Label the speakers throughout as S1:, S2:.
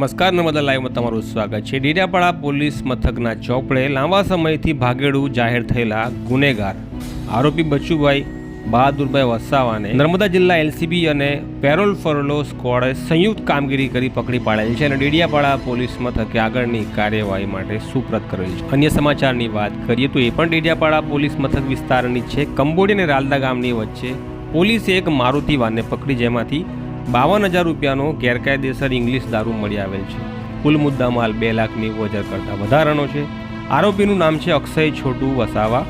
S1: નમસ્કાર, નર્મદા લાઈવમાં તમારું સ્વાગત છે. ડેડિયાપાડા પોલીસ મથકના ચોપડે લાંબા સમયથી ભાગેડું જાહેર થયેલા ગુનેગાર આરોપી બચુભાઈ બહાદુરભાઈ વસાવાને નર્મદા જિલ્લા એલસીબી અને પેરોલ ફરોલો સ્કોડે સંયુક્ત કામગીરી કરી પકડી પાડેલ છે અને ડેડિયાપાડા પોલીસ મથકે આગળની કાર્યવાહી માટે સુપ્રત કરેલ છે. અન્ય સમાચારની વાત કરીએ તો એ પણ ડેડિયાપાડા પોલીસ મથક વિસ્તારની છે. કંબોડી અને રાલદા ગામની વચ્ચે પોલીસે એક મારુતિ વાનને પકડી જેમાંથી બાવન હજાર રૂપિયાનો ગેરકાયદેસર ઇંગ્લિશ દારૂ મળી આવેલ છે. કુલ મુદ્દામાલ બે લાખની હજાર કરતાં વધારાનો છે. આરોપીનું નામ છે અક્ષય છોટુ વસાવા.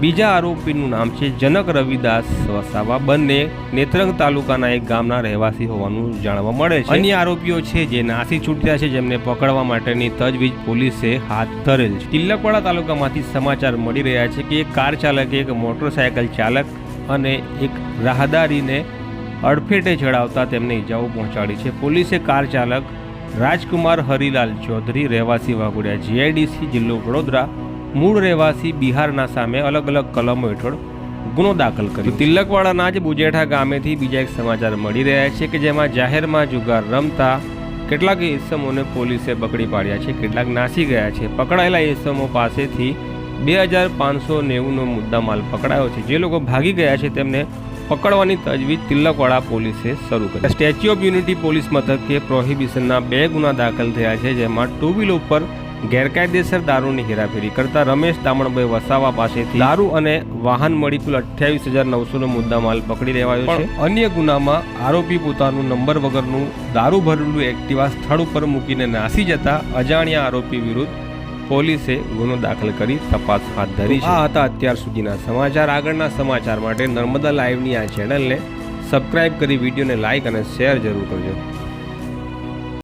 S1: બીજા આરોપીનું નામ છે જનક રવિદાસ વસાવા. બંને નેત્રંગ તાલુકાના એક ગામના રહેવાસી હોવાનું જાણવા મળે છે. અન્ય આરોપીઓ છે જે નાસી છૂટ્યા છે, જેમને પકડવા માટેની તજવીજ પોલીસે હાથ ધરેલ છે. તિલકવાડા તાલુકામાંથી સમાચાર મળી રહ્યા છે કે એક કાર ચાલકે એક મોટરસાયકલ ચાલક અને એક રાહદારીને અડફેટે ચડાવતા તેમને ઈજાઓ પહોંચાડી છે. પોલીસે કાર ચાલક રાજકુમાર હરિલાલ ચૌધરી, રહેવાસી વાઘોડિયા, જીઆઈડીસી, જિલ્લો વડોદરા, મૂળ રહેવાસી બિહારના સામે અલગ અલગ કલમો હેઠળ ગુનો દાખલ કર્યો તિલકવાડાના જ બુજેઠા ગામેથી બીજા એક સમાચાર મળી રહ્યા છે કે જેમાં જાહેરમાં જુગાર રમતા કેટલાક એસમોને પોલીસે પકડી પાડ્યા છે. કેટલાક નાસી ગયા છે. પકડાયેલા એસમો પાસેથી બે હજાર પાંચસો નેવુંનો મુદ્દામાલ પકડાયો છે. જે લોકો ભાગી ગયા છે તેમને પકડવાની તજવીજ તિલકવાડા પોલીસે શરૂ કરી. સ્ટેચ્યુ ઓફ યુનિટી પોલીસ મથકે પ્રોહિબિશનના બે ગુના દાખલ થયા છે, જેમાં ટુ વ્હીલ ઉપર ગેરકાયદેસર દારૂની હેરાફેરી કરતા રમેશ દામણભાઈ વસાવા પાસેથી દારૂ અને વાહન મળી કુલ અઠ્યાવીસ હજાર નવસોનો મુદ્દામાલ પકડી લેવાયો છે. અન્ય ગુનામાં આરોપી પોતાનું નંબર વગરનું દારૂ ભરેલું એક્ટિવા સ્થળ ઉપર મૂકીને નાસી જતા અજાણ્યા આરોપી વિરુદ્ધ પોલીસે ગુનો દાખલ કરી તપાસ હાથ ધરી છે. આ હતા અત્યાર સુધીના સમાચાર. આગળના સમાચાર માટે નર્મદા લાઈવની આ ચેનલને સબસ્ક્રાઇબ કરી વિડીયોને લાઇક અને શેર જરૂર કરજો.